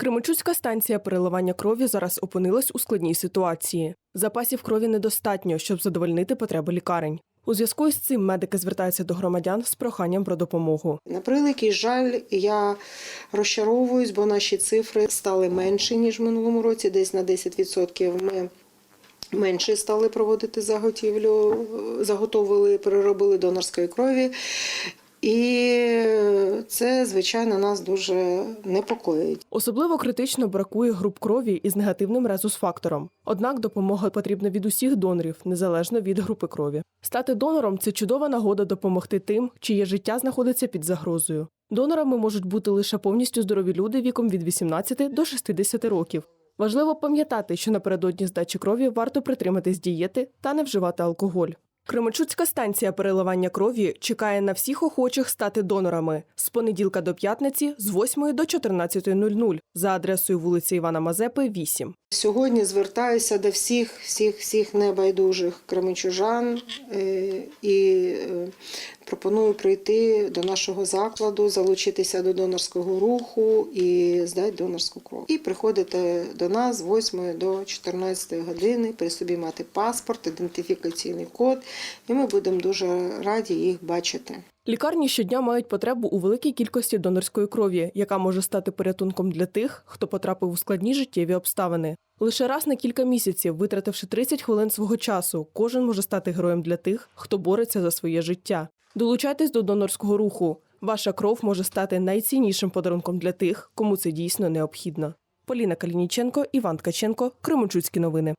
Кременчуцька станція переливання крові зараз опинилась у складній ситуації. Запасів крові недостатньо, щоб задовольнити потреби лікарень. У зв'язку із цим медики звертаються до громадян з проханням про допомогу. На превеликий жаль, я розчаровуюсь, бо наші цифри стали менші, ніж в минулому році, десь на 10% ми менше стали проводити заготівлю, заготовили, переробили донорської крові. І це, звичайно, нас дуже непокоїть. Особливо критично бракує груп крові із негативним резус-фактором. Однак допомога потрібна від усіх донорів, незалежно від групи крові. Стати донором це чудова нагода допомогти тим, чиє життя знаходиться під загрозою. Донорами можуть бути лише повністю здорові люди віком від 18 до 60 років. Важливо пам'ятати, що напередодні здачі крові варто притриматись дієти та не вживати алкоголь. Кременчуцька станція переливання крові чекає на всіх охочих стати донорами з понеділка до п'ятниці з 8 до 14.00 за адресою вулиці Івана Мазепи, 8. Сьогодні звертаюся до всіх, всіх, всіх небайдужих кременчужан е, і е, пропоную прийти до нашого закладу, залучитися до донорського руху і здати донорську кров. І приходити до нас з 8 до 14 години, при собі мати паспорт, ідентифікаційний код, і ми будемо дуже раді їх бачити. Лікарні щодня мають потребу у великій кількості донорської крові, яка може стати порятунком для тих, хто потрапив у складні життєві обставини. Лише раз на кілька місяців, витративши 30 хвилин свого часу, кожен може стати героєм для тих, хто бореться за своє життя. Долучайтесь до донорського руху. Ваша кров може стати найціннішим подарунком для тих, кому це дійсно необхідно. Поліна Калініченко, Іван Ткаченко, Кременчуцькі новини.